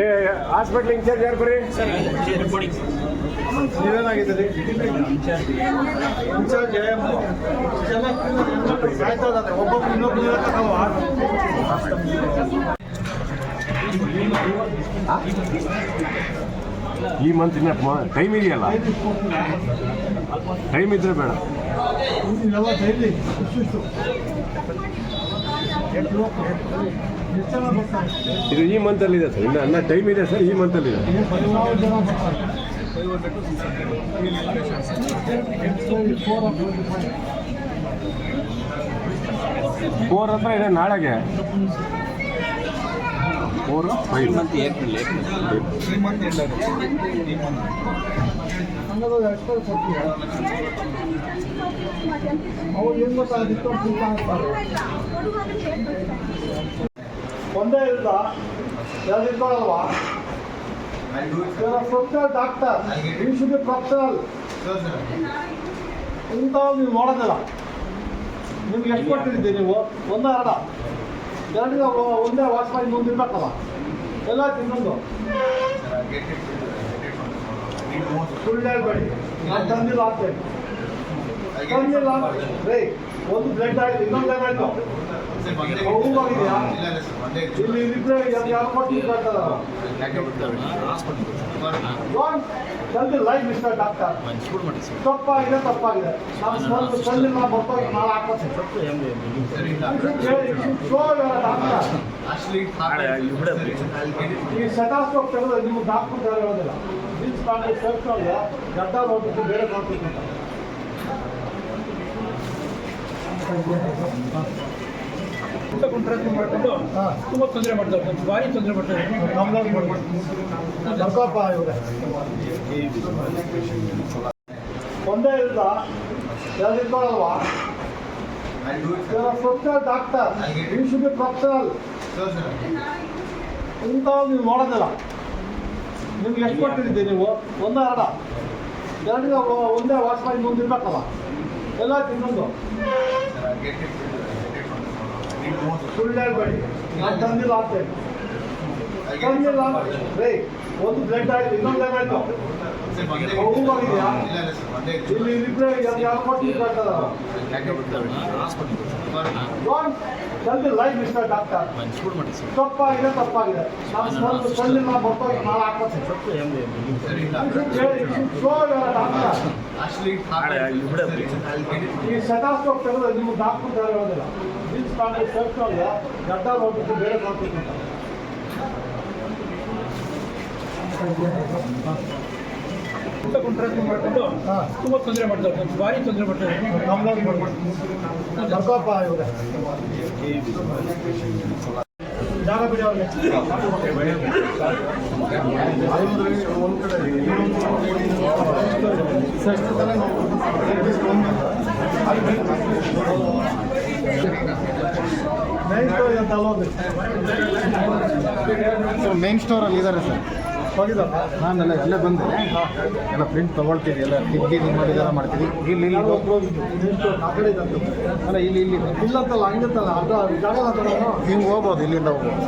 ಏ hospital incharge ಯಾರು ಬರ್ರಿ? ನೀವೇನಾಗಿದ್ದೀರಿ? ಇನ್ಚಾರ್ಜ್ ಈ ಮಂತ್ ಇನ್ನ ಟೈಮ್ ಇದೆಯಲ್ಲ? ಟೈಮ್ ಇದ್ರೆ ಬೇಡ. ಇದು ಈ ಮಂತಲ್ಲಿ ಇದೆ ಸರ್. ಇನ್ನು ಅನ್ನ ಟೈಮ್ ಇದೆ ಸರ್, ಈ ಮಂತಲ್ಲಿ ಇದೆ ಫೋರ್ ಅಂದ್ರೆ ಇದೆ ನಾಳೆಗೆ. ಫೋರ್ ಫೈವ್ ಮಂತ್ ಏಪ್ರಿಲ್ ಒಂದೇ ಇಲ್ಲ ಯಾರು professional doctor you should be professional ನೀವು ನೋಡೋದಿಲ್ಲ ನಿಮ್ಗೆ ಎಷ್ಟು ಕೊಟ್ಟಿದ್ದೀರಿ ನೀವು ಒಂದ ಎರಡ ಎರಡಿಗೆ ಒಂದೇ ಮಾಡಿ ಮುಂದೆ ಇರ್ಬೇಕಲ್ಲ ಎಲ್ಲ ತಿನ್ನೊಂದು. ಸುಳ್ಳು ಹೇಳ್ಬೇಡಿ ನಾನು ತಂದಿಲ್ಲ ಆಗ್ತೇನೆ ತಂದಿಲ್ಲ ರೇ ಒಂದು ಬ್ಲಡ್ ಆಯ್ತು. ಇನ್ನೊಂದು ಏನಾಯ್ತು ಹೋಗಿದೆಯಾ ಇಲ್ಲಿ ಇದ್ರೆ ಯಾರು ಜಲ್ದಿ ಲೈಫ್ ಮಿಸ್ಟರ್ ಡಾಕ್ಟರ್ ತಪ್ಪಾಗಿದೆ ತಪ್ಪಾಗಿದೆ. ನಾನು ಸ್ವಲ್ಪ ತಂದಿಲ್ಲ ಬರ್ತಾರೆ ನಾಳೆ ಹಾಕೋತೀನಿ ಈ ಸೆಟಾಸ್ಕೋಪ್ ತೆಗೆದು ನಿಮ್ಮ ಡಾಕ್ಟರ್ ಹೇಳೋದಿಲ್ಲ ಜೀನ್ಸ್ ಪ್ಯಾಂಟ್ ಶರ್ಟ್ ಗಡ್ಡ ನೋಡ್ಬಿಟ್ಟು ಬೇರೆ ನೋಡ್ಬೇಕು ಮಾಡ್ಕೊಂಡು ಹಾಂ ತುಂಬ ತೊಂದರೆ ಮಾಡ್ತಾರೆ ಭಾರಿ ತೊಂದರೆ ಮಾಡ್ತಾರೆ ಇವ್ರೆ ಒಂದೇ ಇಲ್ಲ ಯಾರು ಇರ್ತಾರಲ್ವಾ professional doctor you should be professional ಇಂಥವು ನೀವು ನೋಡೋದಿಲ್ಲ ನಿಮ್ಗೆ ಎಷ್ಟು ಕೊಟ್ಟಿದ್ದೀರಿ ನೀವು ಒಂದ ಎರಡ ಒಂದೇ ವಾಚ್ ಮಾಡಿ ಮುಂದೆ ಇರ್ಬೇಕಲ್ಲ ಎಲ್ಲ ತಿನ್ನೊಂದು ಸುಳ್ಳು ಹೇಳ್ಬೇಡಿ ನಾನು ತಂದಿಲ್ಲ ಆಗ್ತೇನೆ ತಂದಿಲ್ಲ ಒಂದು ಬ್ಲಡ್ ಆಯ್ತು, ಇನ್ನೊಂದು ಏನಾಯ್ತು ಇಲ್ಲಿ ಇಬ್ಬರೇ ಯಾರು ಡೋಂಟ್ ಜಲ್ದಿ ಲೈಫ್ ಮಿಸ್ಟರ್ ಡಾಕ್ಟರ್ ತಪ್ಪಾಗಿದೆ ತಪ್ಪಾಗಿದೆ. ನಾನು ಸ್ವಲ್ಪ ಬರ್ತಾರೆ ನಾಳೆ ಹಾಕೋತೀನಿ ಡಾಕ್ಟರ್ ಈ ಸೆಟಾಸ್ಕೋಪ್ ತೆಗೆದು ನಿಮ್ಮ ಡಾಕ್ಟರ್ ಯಾರು ಹೇಳೋದಿಲ್ಲ. ಜೀನ್ಸ್ ಪ್ಯಾಂಟ್ ಶರ್ಟ್ ಒಳಗೆ ಗಡ್ಡ ನೋಡ್ಬಿಟ್ಟು ಬೇರೆ ನೋಡ್ಬೇಕು ಊಟ ಕೊಂಡ್ರೆ ಮಾಡ್ಕೊಂಡು ತುಂಬ ತೊಂದರೆ ಮಾಡ್ತಾರೆ ಭಾರಿ ತೊಂದರೆ ಮಾಡ್ತಾರೆ ಜಾಗ ಬಿಡಿ ಅವ್ರಿಗೆ ಮೇನ್ ಸ್ಟೋರಲ್ಲಿ ಇದ್ದಾರೆ ಸರ್. ನಾನೆಲ್ಲ ಎಲ್ಲೇ ಬಂದೆ. ಎಲ್ಲ ಪ್ರಿಂಟ್ ತೊಗೊಳ್ತೀವಿ ಎಲ್ಲ ಟಿಂಕಿಂಗ್ ಮಾಡಿ ಮಾಡ್ತೀವಿ ಇಲ್ಲಿ ಇಲ್ಲಿ ಅಲ್ಲ ಇಲ್ಲಿ ಇಲ್ಲಿ ಇಲ್ಲ ಅಂತಲ್ಲ ಹಂಗೆ ಅಂತಲ್ಲ ಅದು ಜಾಗಲ್ಲ ಹಿಂಗೆ ಹೋಗ್ಬೋದು ಇಲ್ಲಿಂದ ಹೋಗ್ಬೋದು.